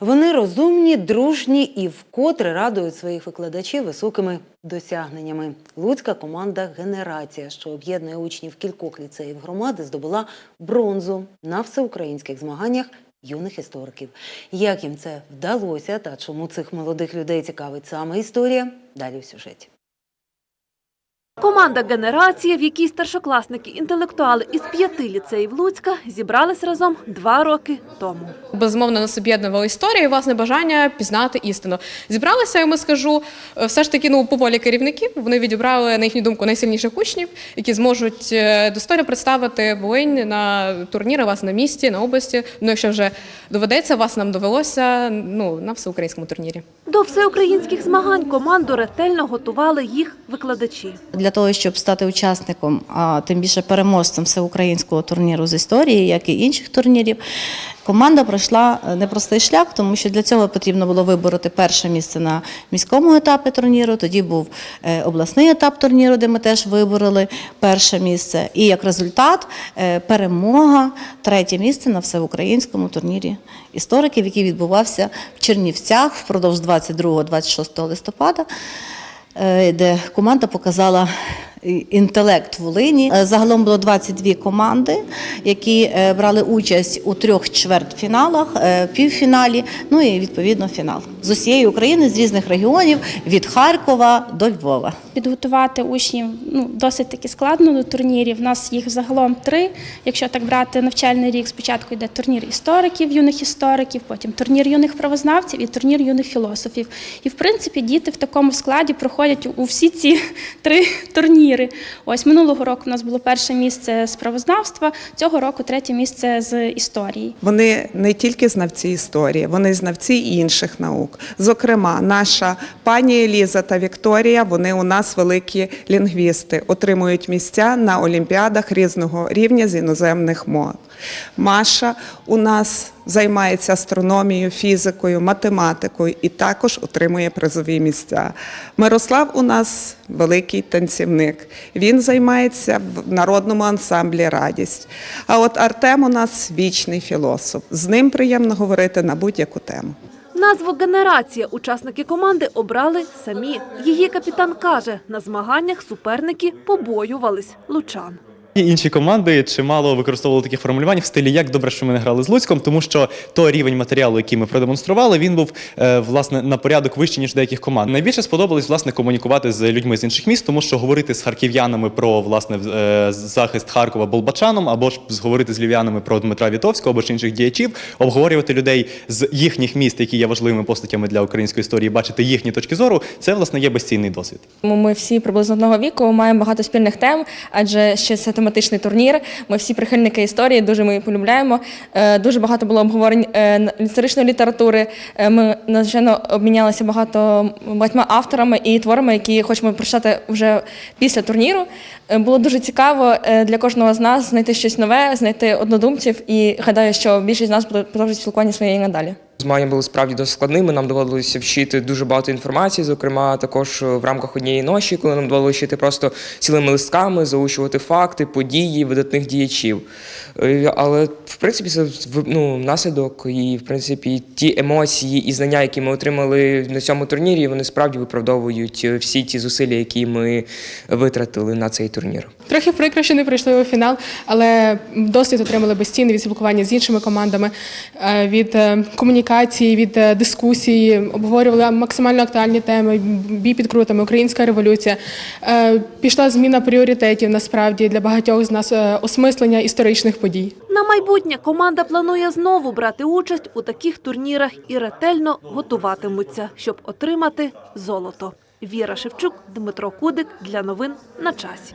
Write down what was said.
Вони розумні, дружні і вкотре радують своїх викладачів високими досягненнями. Луцька команда Генерація, що об'єднує учнів кількох ліцеїв громади, здобула бронзу на всеукраїнських змаганнях юних істориків. Як їм це вдалося та чому цих молодих людей цікавить саме історія? Далі в сюжеті. Команда «Генерація», в якій старшокласники інтелектуали із п'яти ліцеїв Луцька зібрались разом два роки тому. Безумовно, нас об'єднувала історія і власне бажання пізнати істину. Зібралися, я вам скажу, е, все ж таки ну по волі керівників. Вони відібрали на їхню думку найсильніших учнів, які зможуть е, достойно представити Волинь на турніри вас на місті, на області. Ну, якщо вже доведеться, вас нам довелося ну на всеукраїнському турнірі. До всеукраїнських змагань команду ретельно готували їх викладачі. Для того, щоб стати учасником, а тим більше переможцем всеукраїнського турніру з історії, як і інших турнірів, команда пройшла е, непростий шлях, тому що для цього потрібно було вибороти перше місце на міському етапі турніру. Тоді був е, обласний етап турніру, де ми теж вибороли перше місце. І як результат е, перемога, третє місце на всеукраїнському турнірі істориків, який відбувався в Чернівцях впродовж 22-26 листопада де команда показала інтелект Волині. Е, Загалом було 22 команди, які е, брали участь у трьох чвертьфіналах, е, півфіналі, ну і відповідно фінал з усієї України, з різних регіонів, від Харкова до Львова. Підготувати учнів ну, досить таки складно до турнірів. У нас їх загалом три. Якщо так брати навчальний рік, спочатку йде турнір істориків, юних істориків, потім турнір юних правознавців і турнір юних філософів. І в принципі діти в такому складі проходять у всі ці три турніри. Ось минулого року у нас було перше місце з правознавства, цього року третє місце з історії. Вони не тільки знавці історії, вони знавці інших наук. Зокрема, наша пані Еліза та Вікторія, вони у нас великі лінгвісти, отримують місця на олімпіадах різного рівня з іноземних мов. Маша у нас займається астрономією, фізикою, математикою і також отримує призові місця. Мирослав у нас великий танцівник. Він займається в народному ансамблі Радість. А от Артем у нас вічний філософ. З ним приємно говорити на будь-яку тему. Назву «Генерація» учасники команди обрали самі. Її капітан каже, на змаганнях суперники побоювались лучан. Інші команди чимало використовували такі формулювання в стилі як добре, що ми не грали з Луцьком, тому що той рівень матеріалу, який ми продемонстрували, він був е, власне на порядок вищий, ніж деяких команд. Найбільше сподобалось власне комунікувати з людьми з інших міст, тому що говорити з харків'янами про власне е, захист Харкова Болбачаном, або ж говорити з львів'янами про Дмитра Вітовського або ж інших діячів, обговорювати людей з їхніх міст, які є важливими постатями для української історії, бачити їхні точки зору. Це власне є безцінний досвід. Ми всі приблизно одного віку маємо багато спільних тем, адже ще це тематичний турнір. Ми всі прихильники історії, дуже ми її полюбляємо. Е, Дуже багато було обговорень е, історичної літератури. Е, Ми надзвичайно обмінялися багато багатьма авторами і творами, які хочемо прочитати вже після турніру. Було дуже цікаво для кожного з нас знайти щось нове, знайти однодумців, і гадаю, що більшість з нас буде продовжувати спілкування своє і надалі. Змагання були справді досить складними. Нам доводилося вчити дуже багато інформації, зокрема, також в рамках однієї ночі, коли нам довелося вчити просто цілими листками, заучувати факти, події, видатних діячів. Е, Але в принципі це ну, наслідок і в принципі ті емоції і знання, які ми отримали на цьому турнірі, вони справді виправдовують е, всі ті зусилля, які ми витратили на цей турнір. Трохи прикро, що не прийшли у фінал, але досвід отримали безцінний від спілкування з іншими командами, е, від е, комунікації, від е, дискусії, обговорювали максимально актуальні теми, бій під крутами, українська революція. Е, Пішла зміна пріоритетів насправді для багатьох з нас е, осмислення історичних подій. На майбутнє команда планує знову брати участь у таких турнірах і ретельно готуватимуться, щоб отримати золото. Віра Шевчук, Дмитро Кудик для новин на часі.